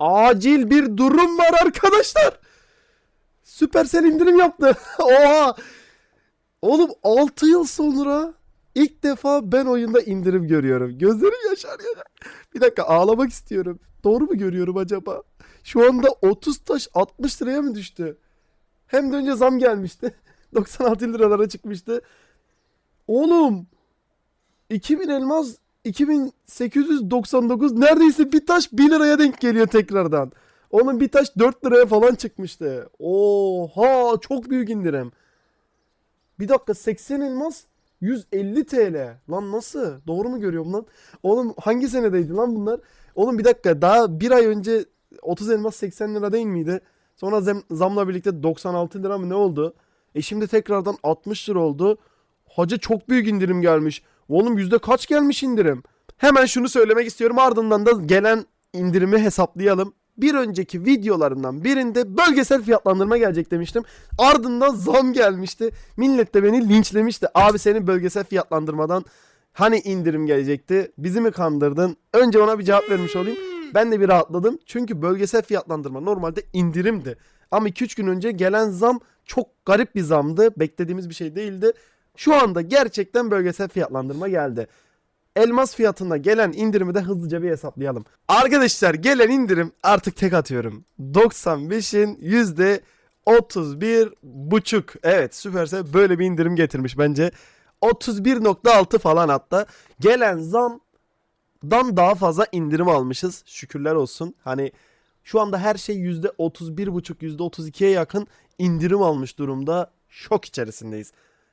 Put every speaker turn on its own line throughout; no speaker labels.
acil bir durum var arkadaşlar. Supercell indirim yaptı. Oha. Oğlum 6 yıl sonra ilk defa ben oyunda indirim görüyorum. Gözlerim yaşarıyor. Bir dakika ağlamak istiyorum. Doğru mu görüyorum acaba? Şu anda 30 taş 60 liraya mı düştü? Hem de önce zam gelmişti. 96 liralara çıkmıştı. Oğlum 2000 elmas 2899 neredeyse bir taş 1 liraya denk geliyor tekrardan. Onun bir taş 4 liraya falan çıkmıştı. Oha çok büyük indirim. Bir dakika 80 elmas 150 TL. Lan nasıl? Doğru mu görüyorum lan? Oğlum hangi senedeydi lan bunlar? Oğlum bir dakika daha bir ay önce 30 elmas 80 lira değil miydi? Sonra zam- zamla birlikte 96 lira mı ne oldu? E şimdi tekrardan 60 lira oldu. Hacı çok büyük indirim gelmiş. Oğlum yüzde kaç gelmiş indirim? Hemen şunu söylemek istiyorum ardından da gelen indirimi hesaplayalım. Bir önceki videolarımdan birinde bölgesel fiyatlandırma gelecek demiştim. Ardından zam gelmişti. Millet de beni linçlemişti. Abi senin bölgesel fiyatlandırmadan hani indirim gelecekti? Bizi mi kandırdın? Önce ona bir cevap vermiş olayım. Ben de bir rahatladım. Çünkü bölgesel fiyatlandırma normalde indirimdi. Ama 2-3 gün önce gelen zam çok garip bir zamdı. Beklediğimiz bir şey değildi. Şu anda gerçekten bölgesel fiyatlandırma geldi. Elmas fiyatına gelen indirimi de hızlıca bir hesaplayalım. Arkadaşlar gelen indirim artık tek atıyorum. 95'in yüzde 31 buçuk. Evet Supercell böyle bir indirim getirmiş bence. 31.6 falan hatta. Gelen zamdan daha fazla indirim almışız. Şükürler olsun. Hani şu anda her şey %31.5 %32'ye yakın indirim almış durumda. Şok içerisindeyiz.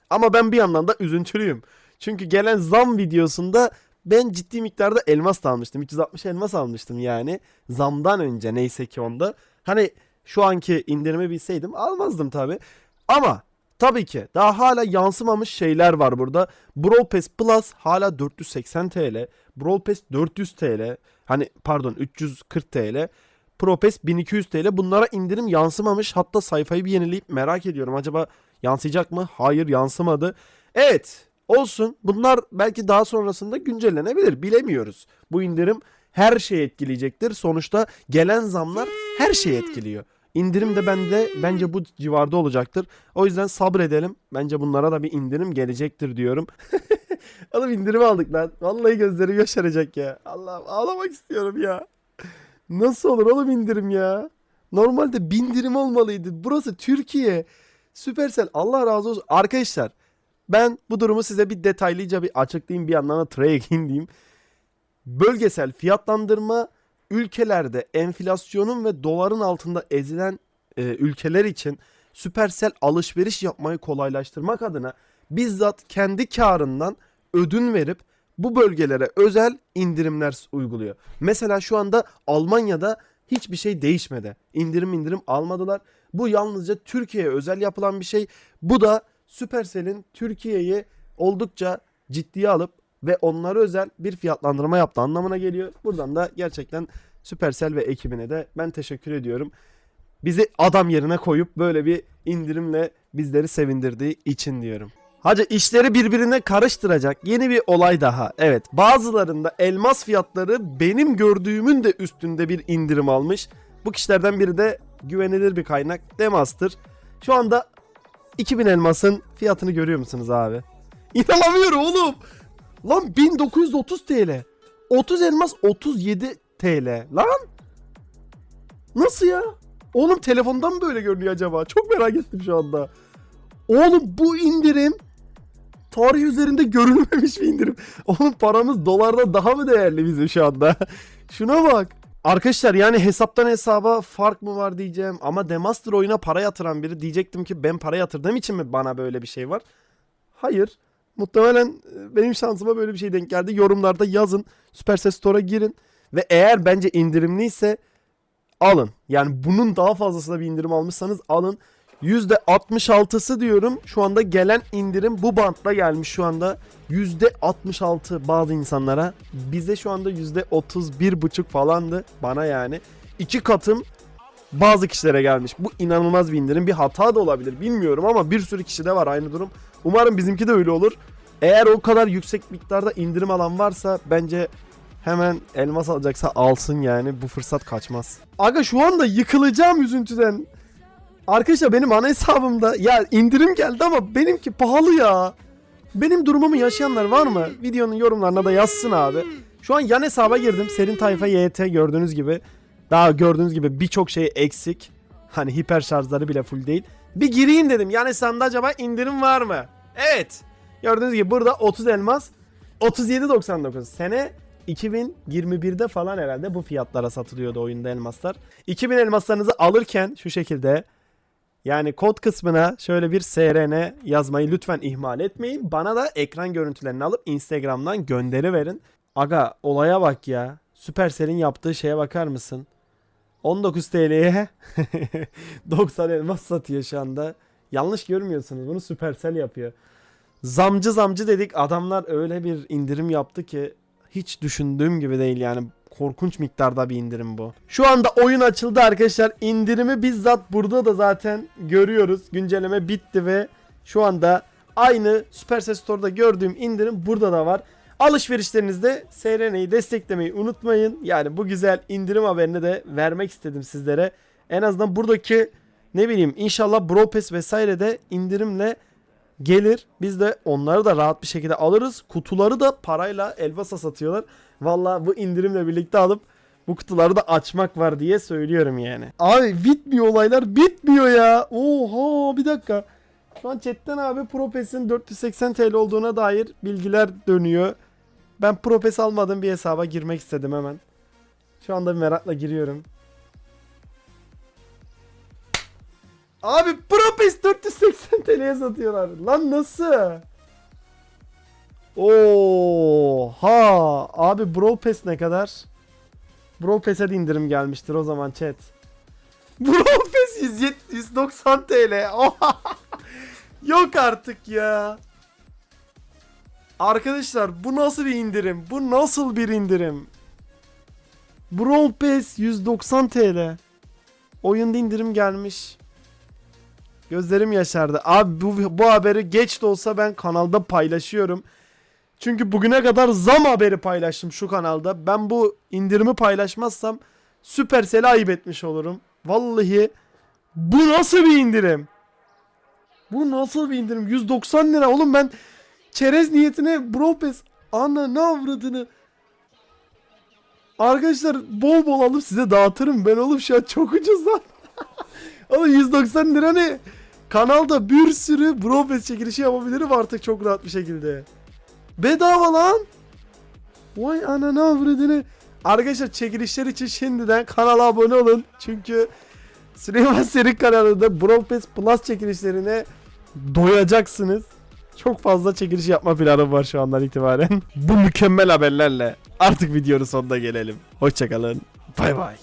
Ama ben bir yandan da üzüntülüyüm. Çünkü gelen zam videosunda ben ciddi miktarda elmas almıştım. 360 elmas almıştım yani. Zamdan önce neyse ki onda. Hani şu anki indirimi bilseydim almazdım tabi. Ama tabii ki daha hala yansımamış şeyler var burada. Brawl Pass Plus hala 480 TL. Brawl Pass 400 TL. Hani pardon 340 TL. Pro Pass 1200 TL. Bunlara indirim yansımamış. Hatta sayfayı bir yenileyip merak ediyorum. Acaba yansıyacak mı? Hayır yansımadı. Evet olsun. Bunlar belki daha sonrasında güncellenebilir. Bilemiyoruz. Bu indirim her şeyi etkileyecektir. Sonuçta gelen zamlar her şeyi etkiliyor. İndirim de bende bence bu civarda olacaktır. O yüzden sabredelim. Bence bunlara da bir indirim gelecektir diyorum. Oğlum indirim aldık lan. Vallahi gözlerim yaşaracak ya. Allah'ım ağlamak istiyorum ya. Nasıl olur oğlum indirim ya? Normalde bindirim olmalıydı. Burası Türkiye. Supercell Allah razı olsun. Arkadaşlar ben bu durumu size bir detaylıca bir açıklayayım bir yandan da ekeyim diyeyim. Bölgesel fiyatlandırma ülkelerde enflasyonun ve doların altında ezilen e, ülkeler için Supercell alışveriş yapmayı kolaylaştırmak adına bizzat kendi karından ödün verip bu bölgelere özel indirimler uyguluyor. Mesela şu anda Almanya'da hiçbir şey değişmedi. İndirim indirim almadılar. Bu yalnızca Türkiye'ye özel yapılan bir şey. Bu da Supercell'in Türkiye'yi oldukça ciddiye alıp ve onlara özel bir fiyatlandırma yaptığı anlamına geliyor. Buradan da gerçekten Supercell ve ekibine de ben teşekkür ediyorum. Bizi adam yerine koyup böyle bir indirimle bizleri sevindirdiği için diyorum. Hacı işleri birbirine karıştıracak yeni bir olay daha. Evet bazılarında elmas fiyatları benim gördüğümün de üstünde bir indirim almış. Bu kişilerden biri de güvenilir bir kaynak Demaster. Şu anda 2000 elmasın fiyatını görüyor musunuz abi? İnanamıyorum oğlum. Lan 1930 TL. 30 elmas 37 TL. Lan. Nasıl ya? Oğlum telefondan mı böyle görünüyor acaba? Çok merak ettim şu anda. Oğlum bu indirim tarih üzerinde görülmemiş bir indirim. Oğlum paramız dolarda daha mı değerli bizim şu anda? Şuna bak. Arkadaşlar yani hesaptan hesaba fark mı var diyeceğim ama Demaster oyuna para yatıran biri diyecektim ki ben para yatırdığım için mi bana böyle bir şey var? Hayır. Muhtemelen e, benim şansıma böyle bir şey denk geldi. Yorumlarda yazın. Supercell Store'a girin. Ve eğer bence indirimliyse alın. Yani bunun daha fazlasına bir indirim almışsanız alın. %66'sı diyorum. Şu anda gelen indirim bu bantla gelmiş şu anda. %66 bazı insanlara. Bize şu anda %31,5 falandı. Bana yani. iki katım bazı kişilere gelmiş. Bu inanılmaz bir indirim. Bir hata da olabilir bilmiyorum ama bir sürü kişide var aynı durum. Umarım bizimki de öyle olur. Eğer o kadar yüksek miktarda indirim alan varsa bence Hemen elmas alacaksa alsın yani. Bu fırsat kaçmaz. Aga şu anda yıkılacağım üzüntüden. Arkadaşlar benim ana hesabımda ya indirim geldi ama benimki pahalı ya. Benim durumumu yaşayanlar var mı? Videonun yorumlarına da yazsın abi. Şu an yan hesaba girdim. Serin tayfa YT gördüğünüz gibi. Daha gördüğünüz gibi birçok şey eksik. Hani hiper şarjları bile full değil. Bir gireyim dedim. Yan hesabımda acaba indirim var mı? Evet. Gördüğünüz gibi burada 30 elmas 37.99 sene 2021'de falan herhalde bu fiyatlara satılıyordu oyunda elmaslar. 2000 elmaslarınızı alırken şu şekilde yani kod kısmına şöyle bir SRN yazmayı lütfen ihmal etmeyin. Bana da ekran görüntülerini alıp Instagram'dan gönderi verin. Aga olaya bak ya. Supercell'in yaptığı şeye bakar mısın? 19 TL'ye 90 elmas satıyor şu anda. Yanlış görmüyorsunuz. Bunu Supercell yapıyor. Zamcı zamcı dedik. Adamlar öyle bir indirim yaptı ki hiç düşündüğüm gibi değil yani. Korkunç miktarda bir indirim bu. Şu anda oyun açıldı arkadaşlar. İndirimi bizzat burada da zaten görüyoruz. Güncelleme bitti ve şu anda aynı Supercell Store'da gördüğüm indirim burada da var. Alışverişlerinizde SRN'yi desteklemeyi unutmayın. Yani bu güzel indirim haberini de vermek istedim sizlere. En azından buradaki ne bileyim inşallah Bro Pass vesaire de indirimle gelir. Biz de onları da rahat bir şekilde alırız. Kutuları da parayla elbasa satıyorlar. Valla bu indirimle birlikte alıp bu kutuları da açmak var diye söylüyorum yani. Abi bitmiyor olaylar bitmiyor ya. Oha bir dakika. Şu an chatten abi Propes'in 480 TL olduğuna dair bilgiler dönüyor. Ben Propes almadığım bir hesaba girmek istedim hemen. Şu anda bir merakla giriyorum. Abi Propes 480 TL'ye satıyorlar. Lan nasıl? Oha abi Bro Pass ne kadar? Bro Pass'e de indirim gelmiştir o zaman chat. Bro Pass 170 190 TL. Oha. Yok artık ya. Arkadaşlar bu nasıl bir indirim? Bu nasıl bir indirim? Brawl Pass 190 TL. Oyunda indirim gelmiş. Gözlerim yaşardı. Abi bu, bu haberi geç de olsa ben kanalda paylaşıyorum. Çünkü bugüne kadar zam haberi paylaştım şu kanalda. Ben bu indirimi paylaşmazsam Supercell'e ayıp etmiş olurum. Vallahi bu nasıl bir indirim? Bu nasıl bir indirim? 190 lira oğlum ben çerez niyetine Bropes ana ne avradını Arkadaşlar bol bol alıp size dağıtırım ben oğlum şu an çok ucuz lan. Oğlum 190 lira ne? Kanalda bir sürü Bropes çekilişi yapabilirim artık çok rahat bir şekilde. Bedava lan. Vay anana avradını. Arkadaşlar çekilişler için şimdiden kanala abone olun. Çünkü Süleyman Serik kanalında Pass Plus çekilişlerine doyacaksınız. Çok fazla çekiliş yapma planım var şu andan itibaren. Bu mükemmel haberlerle artık videonun sonuna gelelim. Hoşçakalın. Bay bay.